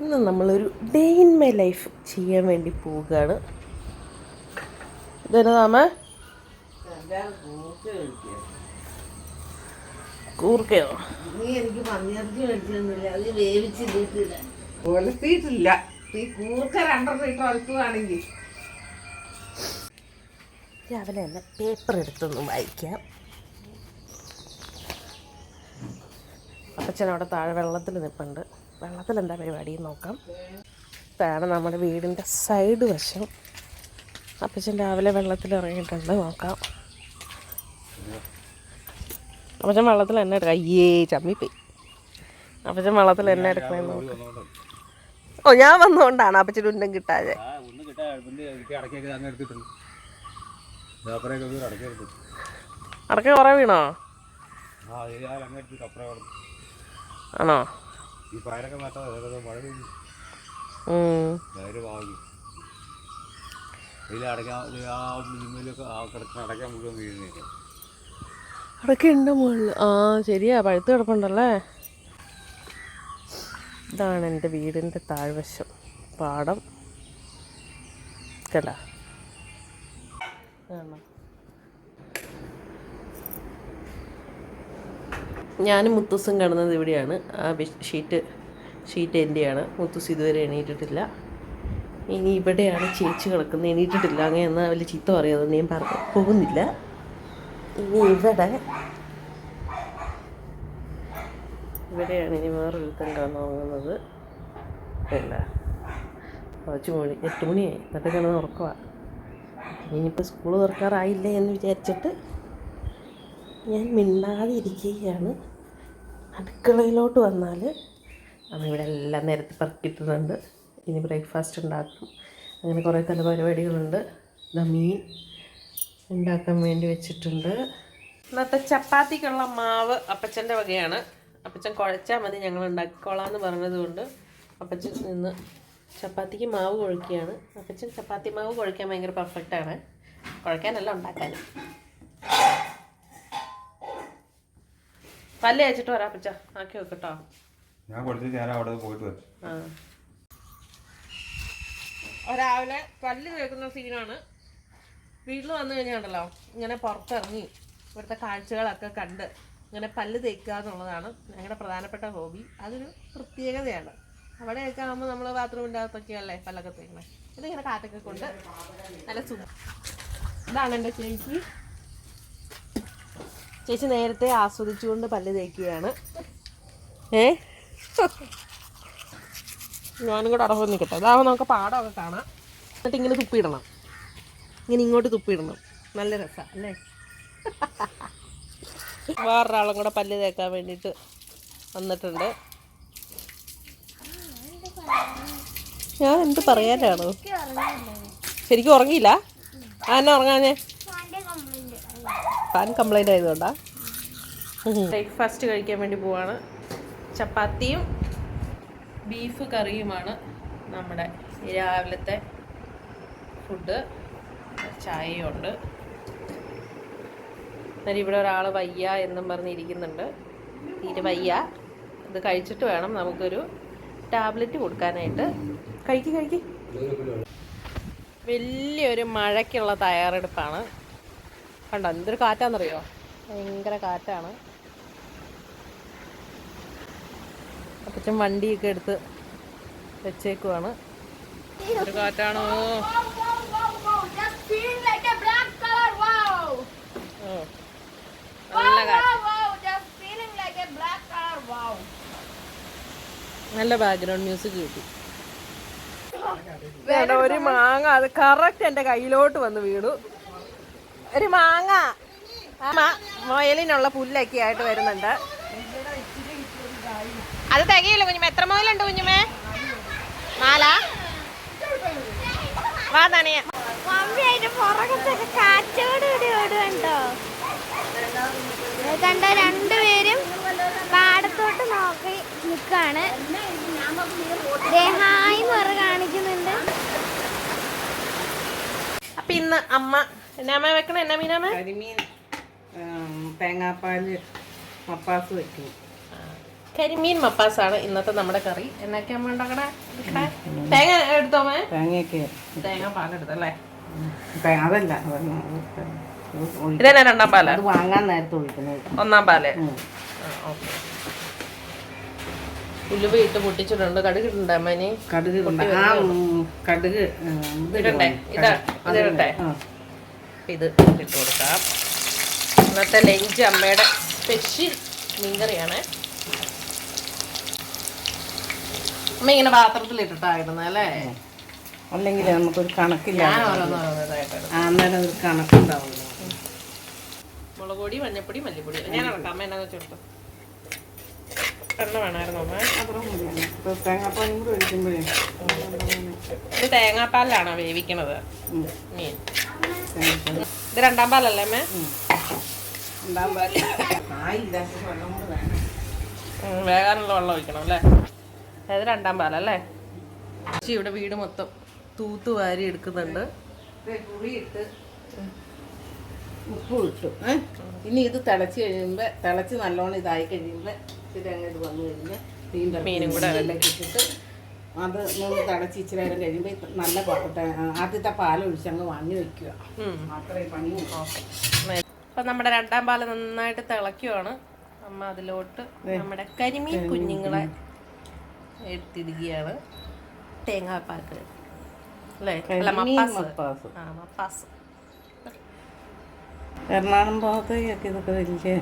ഇന്ന് നമ്മളൊരു day in my life ചെയ്യാൻ വേണ്ടി പോവുകയാണ്. ഇതെന്നതാമ കൂർക്കയോ? നീ എനിക്ക് പന്നിയിറച്ചി അത് വേവിച്ചിട്ടില്ല ഒലത്തിയിട്ടില്ല. ഈ കൂർക്ക രണ്ടെണ്ണം ഇട്ട് ഒലത്തുവാണെങ്കിൽ രാവിലെ തന്നെ പേപ്പർ എടുത്തൊന്ന് വായിക്കാം. അപ്പച്ചൻ അവിടെ താഴെ വെള്ളത്തിൽ നിൽപ്പുണ്ട് വെള്ളത്തിൽ എന്താ പരിപാടി നോക്കാം. ഇതാണ് നമ്മുടെ വീടിന്റെ സൈഡ് വശം. അപ്പച്ചൻ രാവിലെ വെള്ളത്തിൽ ഇറങ്ങിയിട്ടുണ്ട് നോക്കാം. അപ്പച്ചൻ വെള്ളത്തിൽ എന്നെ എടുക്കാം. അയ്യേ ചമ്മിപ്പോയി. അപ്പച്ചൻ വെള്ളത്തിൽ എന്നെ എടുക്കണമെന്ന് നോക്കാം. ഓ ഞാൻ വന്നുകൊണ്ടാണ് അപ്പച്ചൻ ഉന്നം കിട്ടാതെ. അടക്ക കുറേ വീണോ? ആണോ? ഈ പയറൊക്കെ നട്ടാ അതൊക്കെ മഴ പെയ്യും ഉം. നേരെ വാങ്ങി. ഇതിൽ അടയ്ക്കാൻ ആ ആ കിടക്കുന്ന അടയ്ക്കാൻ മുഴുവൻ വീഴുന്നില്ല അടക്ക ഉണ്ട് മുകളിൽ ആ ശരിയാ. പഴുത്ത് കിടപ്പുണ്ടല്ലേ? ഇതാണ് എന്റെ വീടിന്റെ താഴ്വശം. പാടം. കണ്ട ഞാനും മുത്തൂസും കിടന്നത് ഇവിടെയാണ്. ആ ഷീറ്റ് ഷീറ്റ് എന്റെയാണ് മുത്തൂസ് ഇതുവരെ എണീറ്റിട്ടില്ല. ഇനി ഇവിടെയാണ് ചേച്ചി കിടക്കുന്നത്. എണീറ്റിട്ടില്ല. അങ്ങനെ എന്നാൽ വലിയ ചീത്ത പറയാതെ ഞാൻ പറഞ്ഞു പോകുന്നില്ല. ഇനി ഇവിടെ ഇവിടെയാണ് ഇനി വേറൊരുത്തൻ കിടന്നുറങ്ങുന്നത് അല്ല കുറച്ച് മണി എട്ട് മണിയായി. എന്നിട്ട് കിടന്ന് ഉറക്കവാ. ഇനിയിപ്പോൾ സ്കൂൾ തുറക്കാറായില്ലേ എന്ന് വിചാരിച്ചിട്ട് ഞാൻ മിണ്ടാതെ ഇരിക്കുകയാണ് അടുക്കളയിലോട്ട് വന്നാൽ അമ്മ എല്ലാം നേരത്തെ പറക്കിട്ടുന്നുണ്ട് ഇനി ബ്രേക്ക്ഫാസ്റ്റ് ഉണ്ടാക്കും. അങ്ങനെ കുറേ തല പരിപാടികളുണ്ട് മീൻ ഉണ്ടാക്കാൻ വേണ്ടി വെച്ചിട്ടുണ്ട്. ഇന്നത്തെ ചപ്പാത്തിക്കുള്ള മാവ് അപ്പച്ചന്റെ വകയാണ്. അപ്പച്ചൻ കുഴച്ചാൽ മതി ഞങ്ങൾ ഉണ്ടാക്കിക്കോളാം എന്ന് പറഞ്ഞതുകൊണ്ട് അപ്പച്ചൻ നിന്ന് ചപ്പാത്തിക്ക് മാവ് കുഴക്കുകയാണ്. അപ്പച്ചൻ ചപ്പാത്തി മാവ് കുഴക്കാൻ ഭയങ്കര പെർഫെക്റ്റാണ് കുഴക്കാനല്ല ഉണ്ടാക്കാനും. പല്ല് അയച്ചിട്ട് വരാം അപ്പച്ച. ആക്കി വെക്കട്ടോ. ഞാൻ കൊടുത്ത് ഞാൻ അവിടെ പോയിട്ട് വരും. രാവിലെ പല്ല് കേൾക്കുന്ന സീനാണ്. വീട്ടിൽ വന്നു കഴിഞ്ഞാണ്ടല്ലോ ഇങ്ങനെ പുറത്തിറങ്ങി ഇവിടുത്തെ കാഴ്ചകളൊക്കെ കണ്ട് ഇങ്ങനെ പല്ല് തേക്കുക എന്നുള്ളതാണ് ഞങ്ങളുടെ പ്രധാനപ്പെട്ട ഹോബി. അതൊരു പ്രത്യേകതയാണ്. അവിടെയൊക്കെ ആകുമ്പോൾ നമ്മൾ ബാത്റൂമിന്റെ അകത്തൊക്കെ അല്ലേ പല്ലൊക്കെ തേക്കണേ? ഇതിങ്ങനെ കാറ്റൊക്കെ കൊണ്ട് നല്ല സുഖം. ഇതാണ് എന്റെ ചേച്ചി. ചേച്ചി നേരത്തെ ആസ്വദിച്ചുകൊണ്ട് പല്ല് തേക്കുകയാണ്. ഏ? ഞാനും കൂടെ അടവ് നിൽക്കട്ടെ. അതാവുമ്പോൾ നമുക്ക് പാടമൊക്കെ കാണാം. എന്നിട്ട് ഇങ്ങനെ തുപ്പിയിടണം. ഇങ്ങനെ ഇങ്ങോട്ട് തുപ്പിയിടണം. നല്ല രസമാണ് അല്ലേ? വേറൊരാളും കൂടെ പല്ല് തേക്കാൻ വേണ്ടിയിട്ട് വന്നിട്ടുണ്ട്. ഞാൻ എന്ത് പറയാനാണ്? ശരിക്കും ഉറങ്ങിയില്ല? ആ എന്നാ ഉറങ്ങാഞ്ഞേ? ഫാൻ കംപ്ലൈന്റ് ആയതുകൊണ്ടാണ് ബ്രേക്ക്ഫാസ്റ്റ് കഴിക്കാൻ വേണ്ടി പോവാണ്. ചപ്പാത്തിയും ബീഫ് കറിയുമാണ് നമ്മുടെ രാവിലത്തെ ഫുഡ് ചായയുണ്ട്. എന്നാലും ഇവിടെ ഒരാൾ വയ്യ എന്നും പറഞ്ഞിരിക്കുന്നുണ്ട്. തീരെ വയ്യ. ഇത് കഴിച്ചിട്ട് വേണം നമുക്കൊരു ടാബ്ലറ്റ് കൊടുക്കാനായിട്ട്. കഴിക്ക് കഴിക്ക്. വലിയൊരു മഴയ്ക്കുള്ള തയ്യാറെടുപ്പാണ്. കണ്ടോ എന്തൊരു കാറ്റാണെന്നറിയോ ഭയങ്കര കാറ്റാണ്. അപ്പച്ചൻ വണ്ടിയൊക്കെ എടുത്ത് വെച്ചേക്കുവാണ്. കാറ്റാണോ? നല്ല ബാക്ക്ഗ്രൗണ്ട് മ്യൂസിക് കിട്ടി. ഒരു മാങ്ങ അത് കറക്റ്റ് എന്റെ കയ്യിലോട്ട് വന്ന് വീണു. ഒരു മാങ്ങ. മുയലിനുള്ള പുല്ലൊക്കെ ആയിട്ട് വരുന്നുണ്ട്. അത് തികയില്ല കുഞ്ഞുമേ. എത്ര മുയലുണ്ട് കുഞ്ഞുമേ? നാലാ? വാ ഓടുകണ്ടോ കണ്ട രണ്ടുപേരും പാടത്തോട്ട് നോക്കി നിൽക്കാണ് ഹായ് എന്ന് കാണിക്കുന്നുണ്ട്. അപ്പൊ ഇന്ന് അമ്മ എന്നാ അമ്മ വെക്കണ? എന്നാ മീനാമ കരിമീൻ തേങ്ങാപ്പാൽ മപ്പാസ് വെക്കും. കരിമീൻ മപ്പാസാണ് ഇന്നത്തെ നമ്മുടെ കറി. എന്നൊക്കെ അമ്മ ഉണ്ടാക്കണേ? തേങ്ങ എടുത്തോമേ തേങ്ങയൊക്കെ തേങ്ങ പാലെടുത്തല്ലേ? അതല്ല ഇതന്നെ രണ്ടാം പാല? വാങ്ങാൻ നേരത്തെ ഒഴിക്കുന്നത്. ഒന്നാം പാൽ. ഓക്കെ. ഉലുവ ഇട്ട് പൊട്ടിച്ചിട്ടുണ്ട്. കടുക് ഇട്ടുണ്ട് അമ്മനി കടുക് കടുക് ഇടണ്ടേ? ഇതാ, അത് ഇത് ഇട്ട് കൊടുക്കാം. ഇന്നത്തെ ലഞ്ച് അമ്മയുടെ സ്പെഷ്യൽ മീൻകറിയാണ്. അമ്മ ഇങ്ങനെ പാത്രത്തിൽ ഇട്ടിട്ടായിരുന്നു അല്ലേ അല്ലെങ്കിൽ നമുക്കൊരു കണക്കില്ല. അന്നേരം ഒരു കണക്കുണ്ടാവും മുളക് പൊടി മഞ്ഞപ്പൊടി മല്ലിപ്പൊടി. ഞാൻ ഇറക്കാം അമ്മ എന്നാ വെച്ചെടുത്തു തേങ്ങാപ്പാലിലാണോ വേവിക്കണത്? മീൻ. ഇത് രണ്ടാം പാലല്ലേ അമ്മ? രണ്ടാം പാൽ. വേകാനുള്ള വെള്ളം ഒഴിക്കണം അല്ലേ? അതായത് രണ്ടാം പാലല്ലേ? ചേച്ചി ഇവിടെ വീട് മൊത്തം തൂത്ത് വാരി എടുക്കുന്നുണ്ട്. പുളിയിട്ട് ഉപ്പ് ഇട്ടു ഇനി ഇത് തിളച്ച് കഴിയുമ്പോൾ തിളച്ച് നല്ലോണം ഇതായി കഴിയുമ്പോൾ ഇത് അങ്ങോട്ട് വന്നു കഴിഞ്ഞാൽ മീൻ മീനും കൂടെ ഇട്ടിട്ട് അത് ഒന്ന് തടച്ച് ഇച്ചിരി നേരം കഴിയുമ്പോൾ നല്ല പാട്ട ആദ്യത്തെ പാലൊഴിച്ച് അങ്ങ് വാങ്ങി വെക്കുക. അത്രയും പണിയും അപ്പം നമ്മുടെ രണ്ടാം പാൽ നന്നായിട്ട് തിളയ്ക്കുവാണ്. അമ്മ അതിലോട്ട് നമ്മുടെ കരിമീൻ കുഞ്ഞുങ്ങളെ എടുത്തിടുകയാണ് തേങ്ങാപ്പാക്ക് അല്ലേ? അല്ല കരിമീൻ മപ്പാസ്. മപ്പാസ്. ആ മപ്പാസ്. എറണാകുളം ഭാഗത്തേക്കൊക്കെ ഇതൊക്കെ വലിയ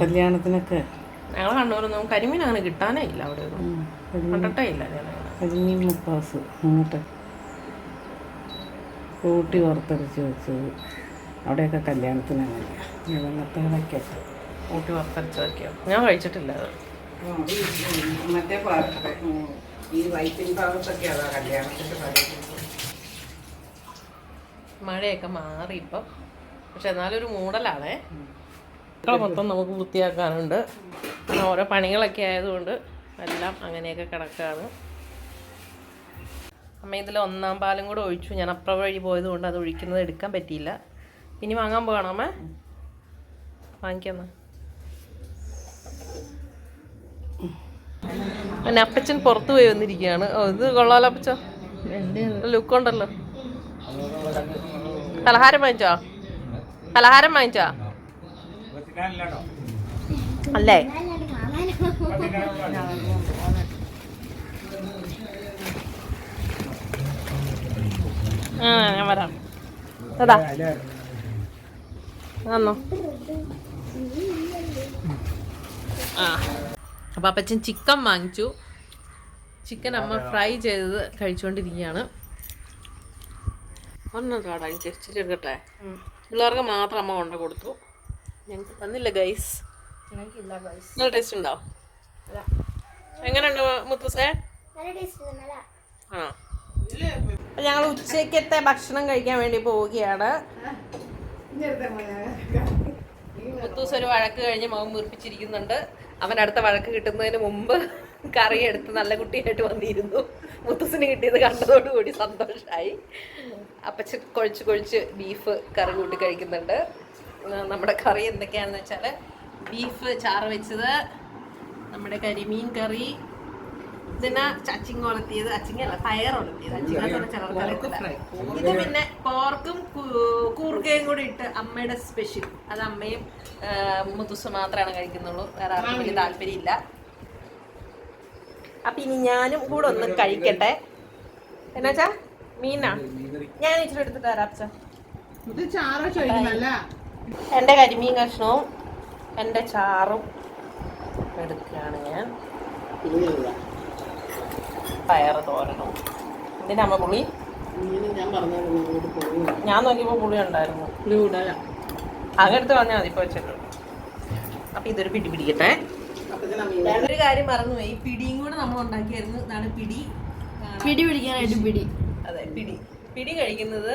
കല്യാണത്തിനൊക്കെ ഞങ്ങൾ കണ്ണൂരൊന്നും കരിമീൻ അങ്ങനെ കിട്ടാനേ ഇല്ല അവിടെ കണ്ടിട്ടേ ഇല്ല കരിമീൻ മുപ്പാസ് അങ്ങോട്ട് കൂട്ടി വറുത്തരച്ച് വെച്ചത്. അവിടെയൊക്കെ കല്യാണത്തിന് അങ്ങനെയാണ് വെള്ളത്തേളൊക്കെ ഊട്ടി വറുത്തരച്ച് വയ്ക്കുക ഞാൻ കഴിച്ചിട്ടില്ല അത്. മറ്റേ ഭാഗത്തെ ഉം, ഈ വൈറ്റിൻ ഭാഗത്തൊക്കെ അതാ കല്യാണത്തിന്റെ ഭാഗത്ത് മഴയൊക്കെ മാറി ഇപ്പം. പക്ഷെ എന്നാലും ഒരു മൂടലാണേ. മൊത്തം നമുക്ക് വൃത്തിയാക്കാനുണ്ട്. ഓരോ പണികളൊക്കെ ആയതുകൊണ്ട് എല്ലാം അങ്ങനെയൊക്കെ കിടക്കുകയാണ് അമ്മ ഇതിൽ ഒന്നാം പാലും കൂടെ ഒഴിച്ചു. ഞാൻ അപ്പുറം വഴി പോയത് കൊണ്ട് അത് ഒഴിക്കുന്നത് എടുക്കാൻ പറ്റിയില്ല. ഇനി വാങ്ങാൻ പോകണം അമ്മ? വാങ്ങിക്കാന്ന്. പിന്നെ അപ്പച്ചൻ പുറത്തു പോയി വന്നിരിക്കുകയാണ്. ഇത് കൊള്ളാലോ അപ്പച്ച? ലുക്ക് ഉണ്ടല്ലോ. പലഹാരം വാങ്ങിച്ചോ? പലഹാരം വാങ്ങിച്ചോ? അല്ലേ? ആ ഞാൻ വരാം. അതാ ആ. അപ്പം അപ്പച്ചൻ ചിക്കൻ വാങ്ങിച്ചു. ചിക്കൻ അമ്മ ഫ്രൈ ചെയ്തത് കഴിച്ചുകൊണ്ടിരിക്കുകയാണ് ഒന്നും കാടാ എനിക്ക് ഇച്ചിരി എടുക്കട്ടെ. പിള്ളേർക്ക് മാത്രം അമ്മ കൊണ്ടു കൊടുത്തു ഞങ്ങൾക്ക് തന്നില്ല ഗൈസ്. നല്ല ടേസ്റ്റ് ഉണ്ടോ? എങ്ങനെയുണ്ട് മുത്തസേ ആ ഞങ്ങൾ ഉച്ചക്കത്തെ ഭക്ഷണം കഴിക്കാൻ വേണ്ടി പോവുകയാണ്. മുത്തൂസ് ഒരു വഴക്ക് കഴിഞ്ഞ് മുഖം വീർപ്പിച്ചിരിക്കുന്നുണ്ട് അവൻ അടുത്ത വഴക്ക് കിട്ടുന്നതിന് മുമ്പ് കറി എടുത്ത് നല്ല കുട്ടിയായിട്ട് വന്നിരുന്നു. മുത്തൂസിന് കിട്ടിയത് കണ്ടതോടുകൂടി സന്തോഷമായി അപ്പച്ച കൊഴിച്ച് കൊഴിച്ച് ബീഫ് കറി കൂട്ടി കഴിക്കുന്നുണ്ട്. നമ്മുടെ കറി എന്തൊക്കെയാണെന്ന് വെച്ചാൽ ബീഫ് ചാറ് വെച്ചത് നമ്മുടെ കരിമീൻ കറി ഇതിന് അച്ചിങ്ങ ഒലത്തിയത് അച്ചിങ്ങല്ല പയർ. ചിലർക്ക് ഇത് പിന്നെ പോർക്കും കൂർക്കയും കൂടി ഇട്ട് അമ്മയുടെ സ്പെഷ്യൽ അത് അമ്മയും മുത്തുസ് മാത്രമാണ് കഴിക്കുന്നുള്ളൂ. വേറെ ആർക്കും വലിയ താല്പര്യമില്ല. അപ്പൊ ഇനി ഞാനും കൂടെ ഒന്ന് കഴിക്കട്ടെ. എന്നാച്ചാ മീനാ? ഞാൻ ഇച്ചിരി എടുത്തിട്ട് തരാം എന്റെ കരിമീൻ കഷ്ണവും എന്റെ ചാറും എടുക്കുകയാണ് ഞാൻ. പയർ തോരണം. എന്തിനമ്മ പുളി? ഞാൻ നോക്കിയപ്പോൾ പുളി ഉണ്ടായിരുന്നു. അങ്ങെടുത്ത് പറഞ്ഞാൽ മതി ഇപ്പോൾ വെച്ചിട്ടുണ്ട് അപ്പം ഇതൊരു പിടി പിടിക്കട്ടെ. ഒരു കാര്യം മറന്നുപോയി. പിടിയും കൂടെ നമ്മൾ ഉണ്ടാക്കിയായിരുന്നു. ഇതാണ് പിടി. പിടി പിടിക്കാനായിട്ട് പിടി. അതെ പിടി. പിടി കഴിക്കുന്നത്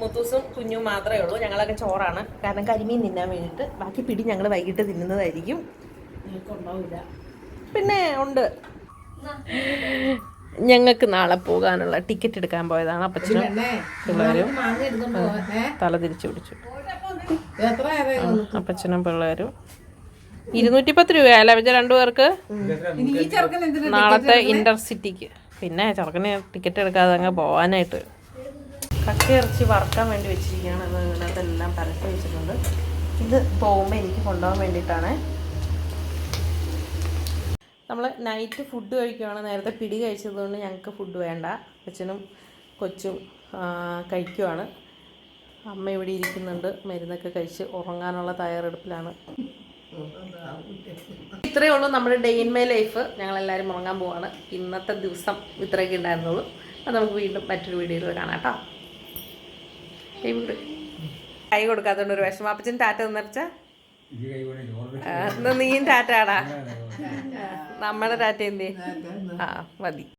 മുത്തൂസും കുഞ്ഞും മാത്രമേ ഉള്ളൂ. ഞങ്ങളൊക്കെ ചോറാണ്. കാരണം കരിമീൻ തിന്നാൻ വേണ്ടിയിട്ട്. ബാക്കി പിടി ഞങ്ങൾ വൈകിട്ട് തിന്നുന്നതായിരിക്കും. പിന്നെ ഉണ്ട്. ഞങ്ങൾക്ക് നാളെ പോകാനുള്ള ടിക്കറ്റ് എടുക്കാൻ പോയതാണ് അപ്പച്ചനും പിള്ളേരും തല തിരിച്ചു പിടിച്ചു. അപ്പച്ചനും പിള്ളേരും. ഇരുന്നൂറ്റി പത്ത് രൂപയല്ലേ വെച്ച രണ്ടു പേർക്ക്? ഇനി ഈ ചെറുക്കൻ എന്തിനാ നാളത്തെ ഇന്റർസിറ്റിക്ക്. പിന്നെ ചെറുക്കന് ടിക്കറ്റ് എടുക്കാതെ അങ്ങ് പോകാനായിട്ട് കക്ക ഇറച്ചി വറുക്കാൻ വേണ്ടി വെച്ചിരിക്കുകയാണ് അത് ഇതിനകത്തെല്ലാം പരത്തി വെച്ചിട്ടുണ്ട്. ഇത് പോകുമ്പോൾ എനിക്ക് കൊണ്ടുപോകാൻ വേണ്ടിയിട്ടാണ്. നമ്മൾ നൈറ്റ് ഫുഡ് കഴിക്കുകയാണ് നേരത്തെ പിടി കഴിച്ചതുകൊണ്ട് ഞങ്ങൾക്ക് ഫുഡ് വേണ്ട. അച്ഛനും കൊച്ചും കഴിക്കുവാണ്. അമ്മ ഇവിടെ ഇരിക്കുന്നുണ്ട്. മരുന്നൊക്കെ കഴിച്ച് ഉറങ്ങാനുള്ള തയ്യാറെടുപ്പിലാണ്. ഇത്രയേ ഉള്ളൂ നമ്മുടെ ഡേ ഇൻ മൈ ലൈഫ് ഞങ്ങളെല്ലാവരും ഉറങ്ങാൻ പോവാണ്. ഇന്നത്തെ ദിവസം ഇത്രയൊക്കെ ഉണ്ടായിരുന്നുള്ളൂ. അത് നമുക്ക് വീണ്ടും മറ്റൊരു വീഡിയോയിൽ കാണാം കേട്ടോ. കൈ കൊടുക്കാത്തോണ്ട് ഒരു വിഷമം. അപ്പച്ചൻ ടാറ്റ എന്നാ നീയും ടാറ്റാടാ. നമ്മുടെ ടാറ്റ എന്തേ ആ മതി.